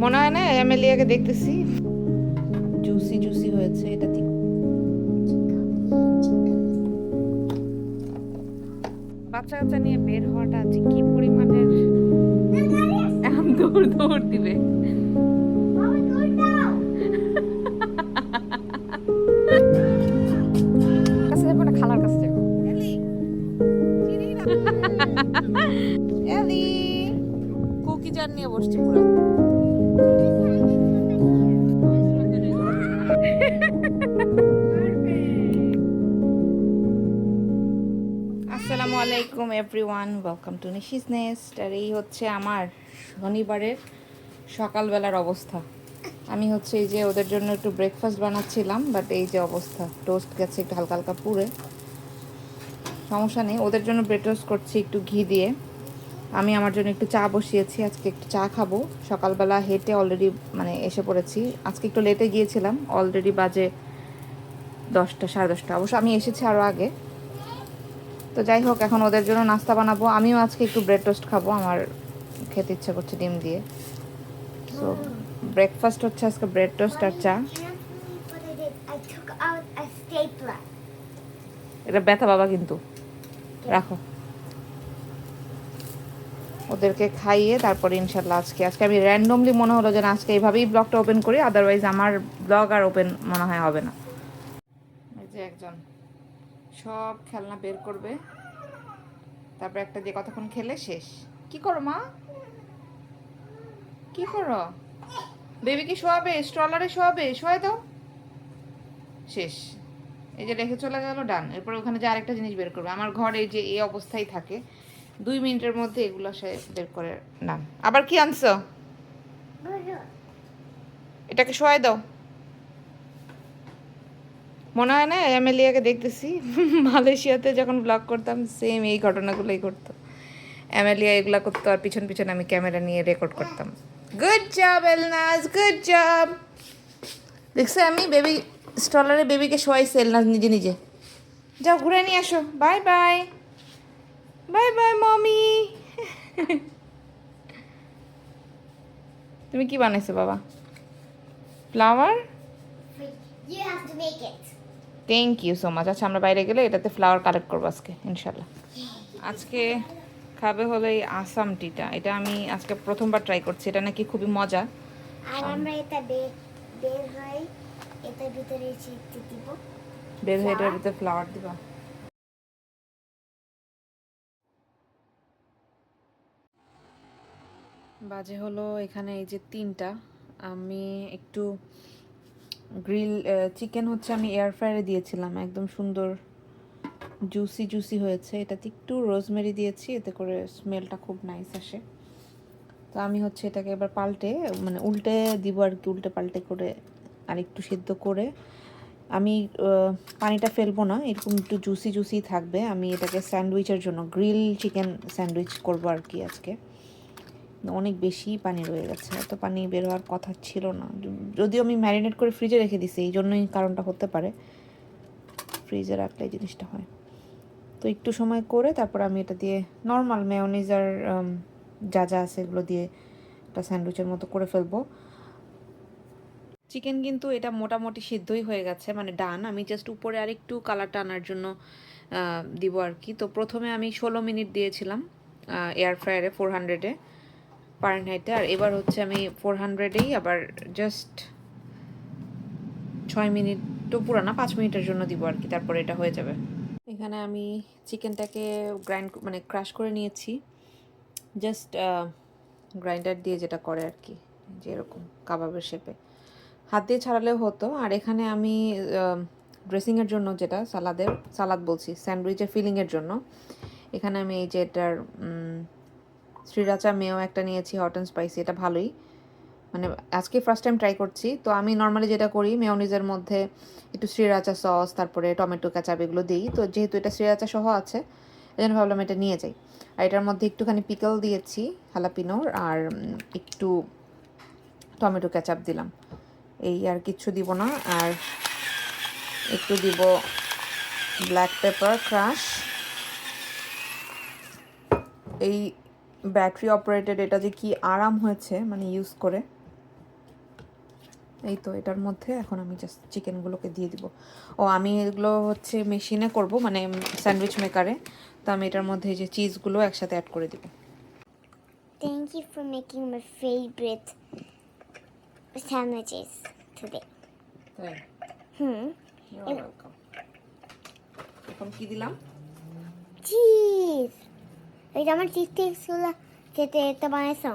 মনে হয় না এমএলএকে দেখতেছি। জুসি জুসি হয়েছে এটা ঠিক। বাচ্চা কাচ্চা নিয়ে বের হওয়াটা যে কি পরিমাণের এখন দৌড় দৌড় দিবে। খালার কাছে যাব। এলি কুকি নিয়ে বসছে পুরো। আসসালামু আলাইকুম everyone welcome to Nishi's nest আর এই হচ্ছে আমার শনিবারের সকালবেলার অবস্থা। আমি হচ্ছে এই যে ওদের জন্য একটু ব্রেকফাস্ট বানাচ্ছিলাম বাট এই যে অবস্থা। টোস্ট গেছে একটু হালকা হালকা পুড়ে। সমস্যা নেই, ওদের জন্য ব্রেড টোস্ট করছি একটু ঘি দিয়ে। আমি আমার জন্য একটু চা বসিয়েছি আজকে একটু চা খাব। সকালবেলা হেঁটে অলরেডি মানে এসে পড়েছি। আজকে একটু লেটে গিয়েছিলাম অলরেডি বাজে দশটা সাড়ে দশটা। অবশ্য আমি এসেছি আরও আগে। তো যাই হোক এখন ওদের জন্য নাস্তা বানাবো। আমিও আজকে একটু ব্রেড টোস্ট খাব আমার খেতে ইচ্ছে করছে ডিম দিয়ে। সো ব্রেকফাস্ট হচ্ছে আজকে ব্রেড টোস্ট আর চা. এটা ব্যথা বাবা কিন্তু। রাখো। ওদেরকে খাইয়ে তারপরে ইনশাল্লাহ আজকে আজকে আমি র্যান্ডমলি মনে হলো যে না, আজকে এইভাবেই ব্লগটা ওপেন করি আদারওয়াইজ আমার ব্লগ আর ওপেন মনে হয় হবে না। এই যে একজন, সব খেলনা বের করবে, তারপর একটা দিয়ে কতক্ষণ খেলে শেষ। কি করো মা? কি করো? বেবি বেবিকে শোয়াবে? স্ট্রলারে শোয়াবে? শোয়াই দাও। শেষ। এই যে রেখে চলে গেল ডান এরপর ওখানে যে আরেকটা জিনিস বের করবে, আমার ঘর এই যে এই অবস্থায় থাকে দুই মিনিটের মধ্যে এগুলো সে বের করে নাম। আবার কি আনছো? এটাকে শোয়াই দাও। মনে হয় না এমএলএকে দেখতেছি। মালয়েশিয়াতে যখন ব্লগ করতাম সেম এই ঘটনাগুলোই করতো এমএলএ এগুলো করতো আর পিছন পিছন আমি ক্যামেরা নিয়ে রেকর্ড করতাম। Good job Elnaz good job দেখছ, আমি বেবি স্টলারে বেবিকে শোয়াইছে, এলনাজ নিজে নিজে। যাও, ঘুরে নিয়ে আসো। Bye bye bye bye mommy তুমি কি বানাইছো বাবা? Flower. Thank you so much আচ্ছা আমরা বাইরে গেলে এটাতে ফ্লাওয়ার কালেক্ট করব আজকে ইনশাল্লাহ। আজকে খাবে হলো এই আসাম টিটা। এটা আমি আজকে প্রথমবার ট্রাই করছি। এটা নাকি খুবই মজা। আর আমরা এটা বের হয় এটার ভিতরে দিব। বের হয়ে এটার ভিতরে ফ্লাওয়ার দিবা। বাজে হলো এখানে এই যে তিনটা। আমি একটু গ্রিল চিকেন হচ্ছে আমি এয়ার ফ্রায়ারে দিয়েছিলাম। একদম সুন্দর জুসি জুসি হয়েছে। এটাতে একটু রোজমেরি দিয়েছি, এতে করে স্মেলটা খুব নাইস আসে। তো আমি হচ্ছে এটাকে এবার পাল্টে মানে উল্টে দিব আর কি, উল্টে পাল্টে করে আর একটু সিদ্ধ করে। আমি পানিটা ফেলব না, এরকম একটু জুসি জুসি থাকবে। আমি এটাকে স্যান্ডউইচের জন্য গ্রিল চিকেন স্যান্ডউইচ করব আর কি আজকে। অনেক বেশি পানি রয়ে গেছে। এত পানি বের হওয়ার কথা ছিল না। যদিও আমি ম্যারিনেট করে ফ্রিজে রেখে দিছি এই জন্যই কারণটা হতে পারে। ফ্রিজে রাখলে জিনিসটা হয়। তো একটু সময় করে তারপর আমি এটা দিয়ে নর্মাল মেয়নিজ আর যা যা আছে এগুলো দিয়ে একটা স্যান্ডউইচের মতো করে ফেলব। চিকেন কিন্তু এটা মোটামুটি সিদ্ধই হয়ে গেছে মানে ডান। আমি জাস্ট উপরে আর একটু কালারটা আনার জন্য দিব আর কি। তো প্রথমে আমি ষোলো মিনিট দিয়েছিলাম এয়ার ফ্রায়ারে ফোর হান্ড্রেডে ফারেনহাইটে আর এবার হচ্ছে আমি ফোর হান্ড্রেডেই আবার জাস্ট ছয় মিনিট তো পুরো না, পাঁচ মিনিটের জন্য দিব আর কি, তারপরে এটা হয়ে যাবে। এখানে আমি চিকেনটাকে গ্রাইন্ড মানে ক্রাশ করে নিয়েছি। জাস্ট গ্রাইন্ডার দিয়ে যেটা করে আর কি যে এরকম কাবাবের শেপে হাত দিয়ে ছাড়ালেও হতো। আর এখানে আমি ড্রেসিংয়ের জন্য যেটা, সালাদের, সালাদ বলছি স্যান্ডউইচের ফিলিংয়ের জন্য। এখানে আমি এই যে এটার শ্রীরাচা মেয়েও একটা নিয়েছি হট অ্যান্ড স্পাইসি এটা ভালোই। মানে আজকে ফার্স্ট টাইম ট্রাই করছি, তো আমি নর্মালি যেটা করি মেয়নিজের মধ্যে একটু শ্রীরাচা সস তারপরে টমেটো কাঁচাপ এগুলো দিই। তো যেহেতু এটা শ্রীরাচা সহ আছে এই জন্য ভাবলাম এটা নিয়ে যাই। আর এটার মধ্যে একটুখানি পিকল দিয়েছি হালাপিনোর আর একটু টমেটো ক্যাচাপ দিলাম। এই আর কিচ্ছু দিব না, আর একটু দিব ব্ল্যাক পেপার ক্রাশ এই ব্যাটারি অপারেটেড এটা যে কি আরাম হয়েছে মানে ইউজ করে। এই তো এটার মধ্যে এখন আমি জাস্ট চিকেনগুলোকে দিয়ে দিব। ও আমি এগুলো হচ্ছে মেশিনে করব মানে স্যান্ডউইচ মেকারে তো আমি এটার মধ্যে যে চিজগুলো একসাথে অ্যাড করে দিব। Thank you for making my favorite sandwiches today. তাই Hmm. ওয়েলকাম এখন কি দিলাম? চিজ এই যে আমার চিজ কেটে এটা বানাইছো?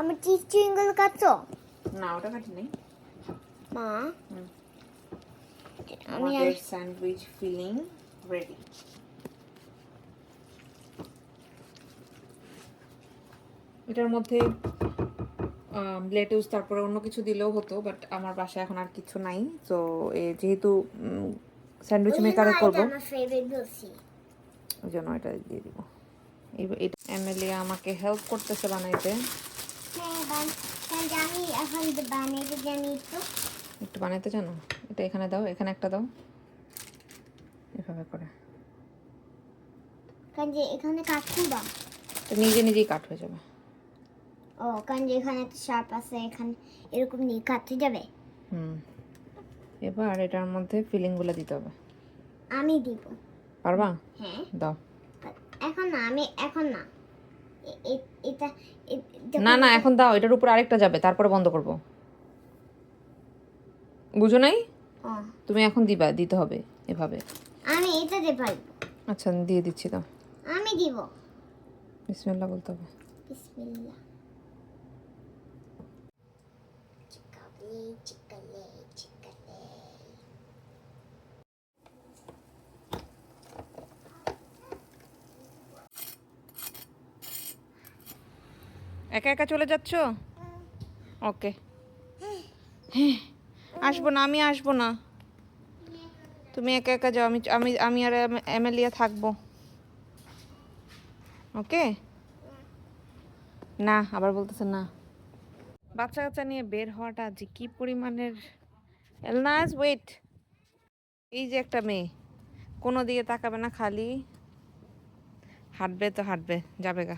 আমার চিজ কাটছো না ওটা কাটি নেই মা আমি স্যান্ডউইচ ফিলিং রেডি এটার মধ্যে লেটুস তারপরে অন্য কিছু দিলেও হতো বাট আমার বাসায় এখন আর কিছু নাই তো যেহেতু স্যান্ডউইচ মেকারে করব। আমার ফেভারিট বলছি। ওই জন্য এটা দিয়ে দিব। এই- এটা এমএলএ আমাকে হেল্প করতেছে বানাইতে। হ্যাঁ কারণ যে আমি এখন যে বানাইতে জানি একটু। বানাইতে জানো? এটা এখানে দাও এখানে একটা দাও। এভাবে করে। কারণ যে এখানে বা তো নিজে নিজেই কাট হয়ে যাবে। ও কারণ যে এখানে একটা শার্প আছে এখানে এরকম নিয়ে কাটতে যাবে? হুম। এবার এটার মধ্যে ফিলিংগুলো দিতে হবে। আমি দিব। পারবা? হ্যাঁ। দাও। এখন না আমি এখন না। এটা না না এখন দাও এটার উপর আরেকটা যাবে তারপরে বন্ধ করব। বুঝো নাই? তুমি এখন দিবা দিতে হবে এভাবে। আমি এটা দিয়ে পারব। আচ্ছা দিয়ে দিচ্ছি দাও। আমি দিব। বিসমিল্লাহ বলতে হবে। বিসমিল্লাহ। একা একা চলে যাচ্ছ? ওকে। হ্যাঁ আসব না, আমি আসব না। তুমি একা একা যাও, আমি আমি আমি আর এম- এমেলিয়া থাকব। ওকে? না, আবার বলতেছে না। বাচ্চা কাচ্চা নিয়ে বের হওয়াটা যে কি পরিমাণের এলনাস ওয়েট এই যে একটা মেয়ে, কোনো দিকে তাকাবে না খালি। হাঁটবে তো হাঁটবে যাবে গা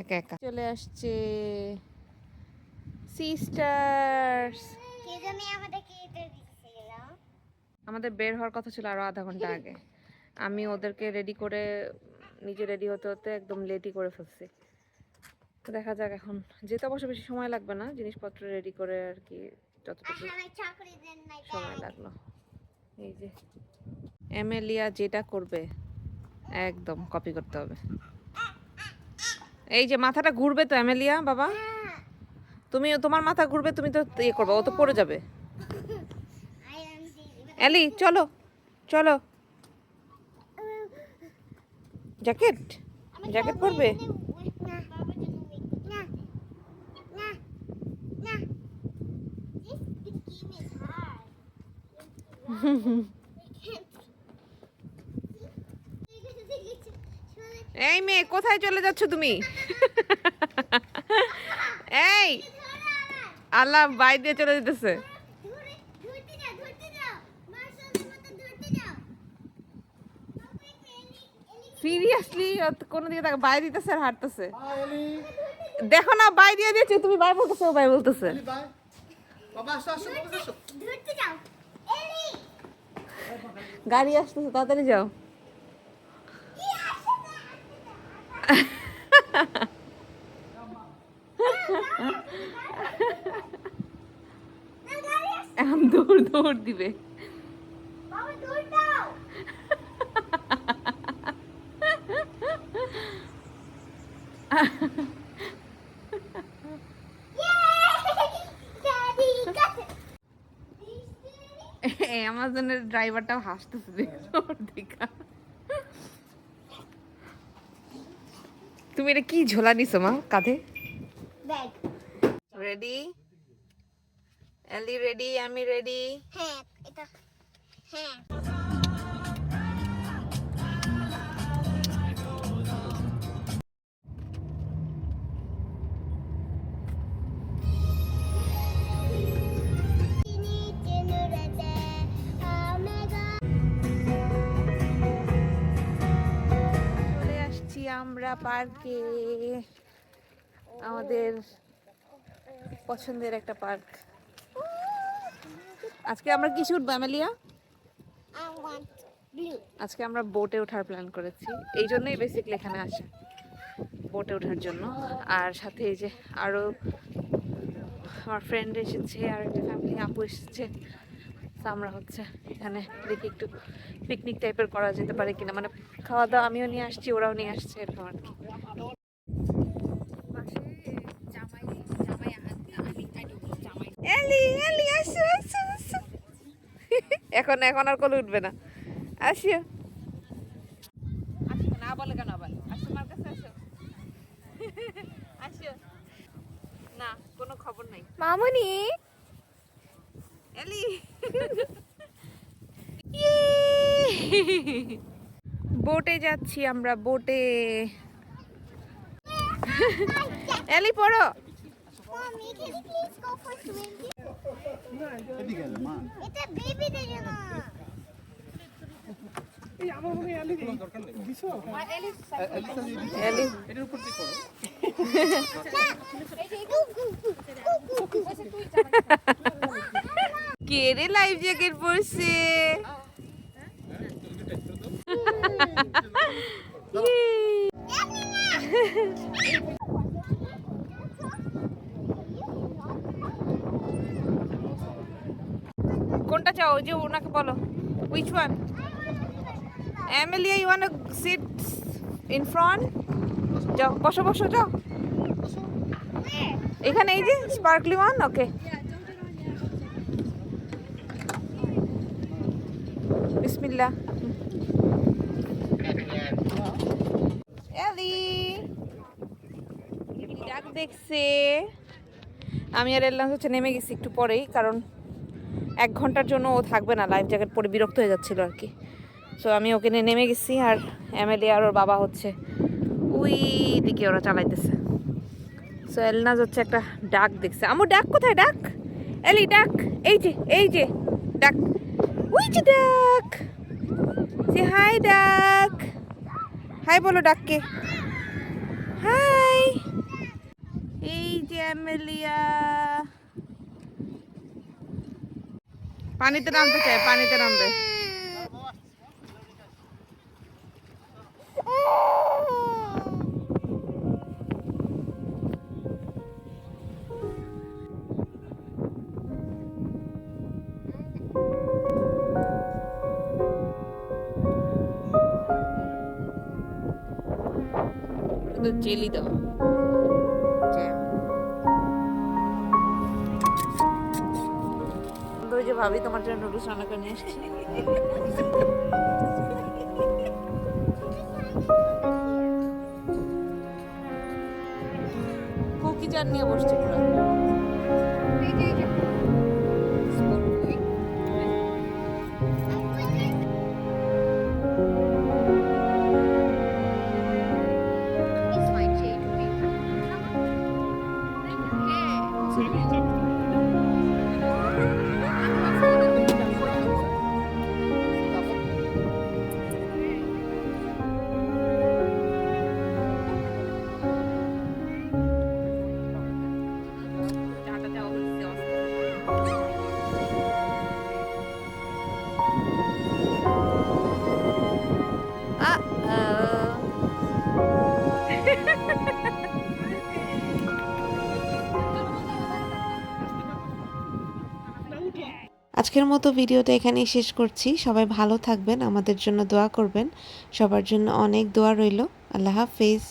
একা একা। চলে আসছে সিস্টার্স কে জানি আমাদেরকে এটা দিছিল আমাদের বের হওয়ার কথা ছিল আরও আধা ঘণ্টা আগে। আমি ওদেরকে রেডি করে নিজে রেডি হতে হতে একদম লেটই করে ফেলছি। তো দেখা যাক এখন। যেতে অবশ্য বেশি সময় লাগবে না জিনিসপত্র রেডি করে আর কি যতটুকু সময় লাগল। এই যে এমেলিয়া যেটা করবে একদম কপি করতে হবে। এই যে মাথাটা ঘুরবে তো অ্যামেলিয়া বাবা? তুমি তোমার মাথা ঘুরবে তুমি তো ইয়ে করবে ও তো পড়ে যাবে। এলি চলো চলো। জ্যাকেট? জ্যাকেট পরবে? হুম বাবার জন্য না না না This the game is hard. এই মেয়ে কোথায় চলে যাচ্ছ তুমি? এই আল্লাহ বাই দিয়ে চলে যেতেছে। সিরিয়াসলি কোনো দিকে তাকে বাই দিতেছে আর হাঁটতেছে। দেখো না বাই দিয়ে দিয়েছে তুমি বাই বলতেছো বাই বলতেছে। গাড়ি আসতেছে তাড়াতাড়ি যাও এখন দৌড় দৌড় দিবে। অ্যামাজনের ড্রাইভারটাও হাসতেছে দেখা তুমি এটা কি ঝোলা নিছো মা কাঁধে? রেডি এলি রেডি আমি রেডি হ্যাঁ এটা হ্যাঁ। চলে আসছি আমরা পার্কে। আমাদের পছন্দের একটা পার্ক। আজকে আমরা কিছু উঠবো অ্যামেলিয়া. আজকে আমরা বোটে ওঠার প্ল্যান করেছি। এই জন্যই বেসিকলি এখানে আসা। বোটে ওঠার জন্য। আর সাথে এই যে আরও আমার ফ্রেন্ড এসেছে আর একটা ফ্যামিলি আপু এসেছে। আমরা হচ্ছে এখানে। দেখি একটু পিকনিক টাইপের করা যেতে পারে কিনা। মানে খাওয়া দাওয়া আমিও নিয়ে আসছি ওরাও নিয়ে আসছে এরকম আর কি এলি এলি আসো আসো আসো এখন এখন আর কোলে উঠবে না। আসিও। আসো না বলে কেন আবার? আসো আমার কাছে আসো আসো না কোনো খবর নাই. এলি। বোটে যাচ্ছি আমরা বোটে। এলি পড়ো। Mommy, can you please go for swimming? এদিকে এলো, মা। এটা বেবিদের জন্য এলি এটার উপর দিয়ে করো। কে রে লাইফ জ্যাকেট পরছে? কোনটা চাও? যে ওনাকে বলো। Which one Emilia you want sit in front যাও বসো বসো, যাও। এখানে এই যে স্পার্কলি ওয়ান ওকে বিসমিল্লাহ। এলি এলি ডাক দেখছে। আমি আর এলাম হচ্ছে নেমে গেছি একটু পরেই, কারণ এক ঘণ্টার জন্য ও থাকবে না লাইফ জ্যাকেট পরে বিরক্ত হয়ে যাচ্ছিল আর কি। সো আমি ওকে নিয়ে নেমে গেছি আর এমএলএ আর ওর বাবা হচ্ছে ওই দিকে ওরা চালাইতেছে। সো এলনাজ হচ্ছে একটা ডাক দেখছে। আমার ডাক কোথায়? ডাক। এলি ডাক। এই যে এই যে, ডাক। ওই যে ডাক। যে হাই ডাক। হাই বলো ডাককে। হাই এই যে অ্যামেলিয়া পানিতে নামতে চায়, পানিতে নামবে। তো জেলি জ্যাম যে ভাবি তোমার জন্য নুডলস রান্না করে নিয়ে এসেছি। কুকি চার নিয়ে বসছে পুরো। আজকের মতো ভিডিওটা এখানেই শেষ করছি। সবাই ভালো থাকবেন, আমাদের জন্য দোয়া করবেন। সবার জন্য অনেক দোয়া রইল। আল্লাহ হাফেজ।